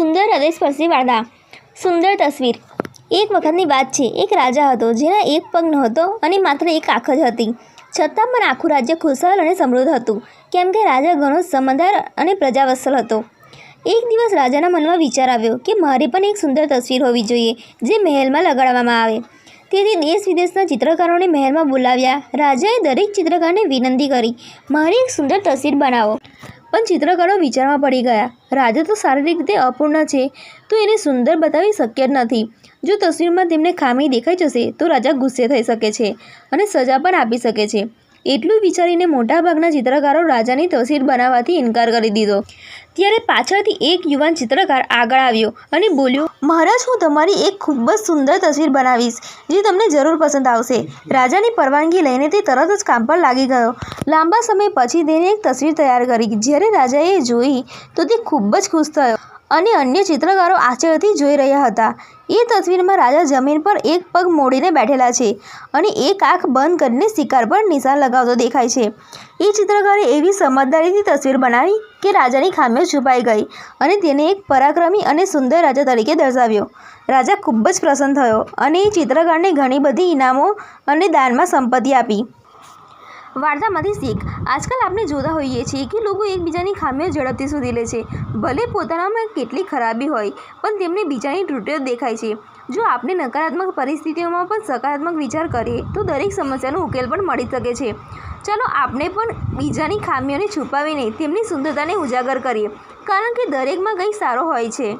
સુંદર હૃદયસ્પર્શી વાર્તા, સુંદર તસવીર. એક વખતની વાત છે, એક રાજા હતો જેના એક પગ નહોતો અને માત્ર એક આંખ જ હતી. છતાં પણ આખું રાજ્ય ખુશાલ અને સમૃદ્ધ હતું, કેમ કે રાજા ઘણો સમજદાર અને પ્રજાવત્સલ હતો. એક દિવસ રાજાના મનમાં વિચાર આવ્યો કે મારે પણ એક સુંદર તસવીર હોવી જોઈએ, જે મહેલમાં લગાડવામાં આવે. તેથી દેશ વિદેશના ચિત્રકારોને મહેલમાં બોલાવ્યા. રાજાએ દરેક ચિત્રકારને વિનંતી કરી, મારી એક સુંદર તસવીર બનાવો. પણ ચિત્રકારો વિચારમાં પડી ગયા. રાજા તો શારીરિક રીતે અપૂર્ણ છે. તો એને સુંદર બતાવી શક્ય જ નથી. જો તસવીરમાં તેમને ખામી દેખાઈ જશે, તો રાજા ગુસ્સે થઈ શકે છે અને સજા પણ આપી શકે છે. એટલું વિચારીને મોટાભાગના ચિત્રકારો રાજાની તસવીર બનાવવાથી ઇનકાર કરી દીધો. ત્યારે પાછળથી એક યુવાન ચિત્રકાર આગળ આવ્યો અને બોલ્યો, મહારાજ, હું તમારી એક ખૂબ જ સુંદર તસવીર બનાવીશ, જે તમને જરૂર પસંદ આવશે. રાજાની પરવાનગી લઈને તે તરત જ કામ પર લાગી ગયો. લાંબા સમય પછી તેને એક તસવીર તૈયાર કરી. જ્યારે રાજાએ જોઈ તો તે ખૂબ જ ખુશ થયો અને અન્ય ચિત્રકારો આશ્ચર્યથી જોઈ રહ્યા હતા. એ તસવીરમાં રાજા જમીન પર એક પગ મોડીને બેઠેલા છે અને એક આંખ બંધ કરીને શિકાર પર નિશાન લગાવતો દેખાય છે. એ ચિત્રકારે એવી સમજદારીથી તસવીર બનાવી કે રાજાની ખામીઓ છુપાઈ ગઈ અને તેને એક પરાક્રમી અને સુંદર રાજા તરીકે દર્શાવ્યો. રાજા ખૂબ જ પ્રસન્ન થયો અને એ ચિત્રકારને ઘણી બધી ઇનામો અને દાનમાં સંપત્તિ આપી. વાર્તામાંથી શીખ. આજકાલ આપણે જોતા હોઈએ છીએ કે લોકો એકબીજાની ખામીઓ ઝડપથી શોધી લે છે. ભલે પોતાનામાં કેટલી ખરાબી હોય, પણ તેમને બીજાની ત્રુટીઓ દેખાય છે. જો આપણે નકારાત્મક પરિસ્થિતિઓમાં પણ સકારાત્મક વિચાર કરીએ, તો દરેક સમસ્યાનો ઉકેલ પણ મળી શકે છે. ચાલો આપણે પણ બીજાની ખામીઓને છુપાવીને તેમની સુંદરતાને ઉજાગર કરીએ. કારણ કે દરેકમાં કંઈક સારો હોય છે.